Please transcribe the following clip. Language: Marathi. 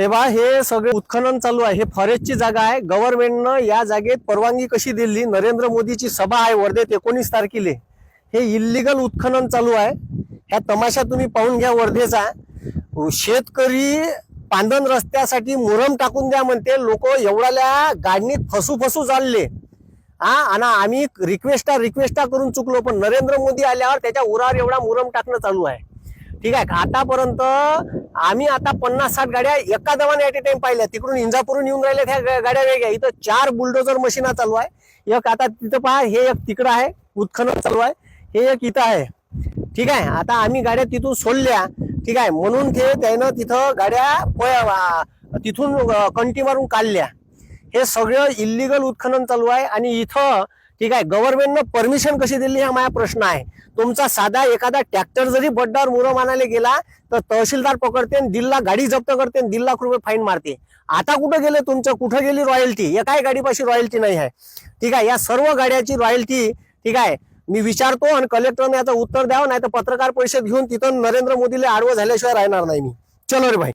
हे बा हे सगळे उत्खनन चालू आहे. हे फॉरेस्टची जागा आहे. गव्हर्नमेंटनं या जागेत परवानगी कशी दिली? नरेंद्र मोदीची सभा आहे वर्धेत एकोणीस तारखेला. हे इल्लिगल उत्खनन चालू आहे. ह्या तमाशा तुम्ही पाहून घ्या वर्धेचा. शेतकरी पांदन रस्त्यासाठी मुरम टाकून द्या म्हणते. लोक एवढ्याल्या गाडणीत फसू फसू चालले. हा आणि आम्ही रिक्वेस्टा रिक्वेस्टा करून चुकलो पण नरेंद्र मोदी आल्यावर त्याच्या उरावर एवढा मुरम टाकणं चालू आहे. ठीक आहे आतापर्यंत आम्ही आता पन्नास साठ गाड्या एका दवाने ऍट ए टाइम पाहिल्या. तिकडून इंजापूरून येऊन राहिल्या त्या गाड्या वेगळ्या. इथं चार बुलडोजर मशीना चालू आहे. एक आता तिथं पहा हे एक तिकडं आहे. उत्खनन चालू आहे. हे एक इथं आहे. ठीक आहे? आता आम्ही गाड्या तिथून सोडल्या. ठीक आहे? म्हणून ते त्यानं तिथं गाड्या तिथून कंटी मारून काढल्या. हे सगळं इल्लिगल उत्खनन चालू आहे. आणि इथं ठीक आहे गव्हर्नमेंटनं परमिशन कशी दिली हा माझा प्रश्न आहे. तुमचा साधा एखादा ट्रॅक्टर जरी बड्डावर मुरं मानायला गेला तर तहसीलदार पकडते आणि दिल्ला गाडी जप्त करते दीड लाख रुपये फाईन मारते. आता कुठं गेले तुमचं? कुठं गेली रॉयल्टी एकाही गाडीपाशी रॉयल्टी नाही आहे. ठीक आहे या सर्व गाड्याची रॉयल्टी ठीक आहे मी विचारतो आणि कलेक्टरने याचं उत्तर द्यावं नाही तर पत्रकार परिषद घेऊन तिथं नरेंद्र मोदीला आडवं झाल्याशिवाय राहणार नाही मी. चलो रे भाई.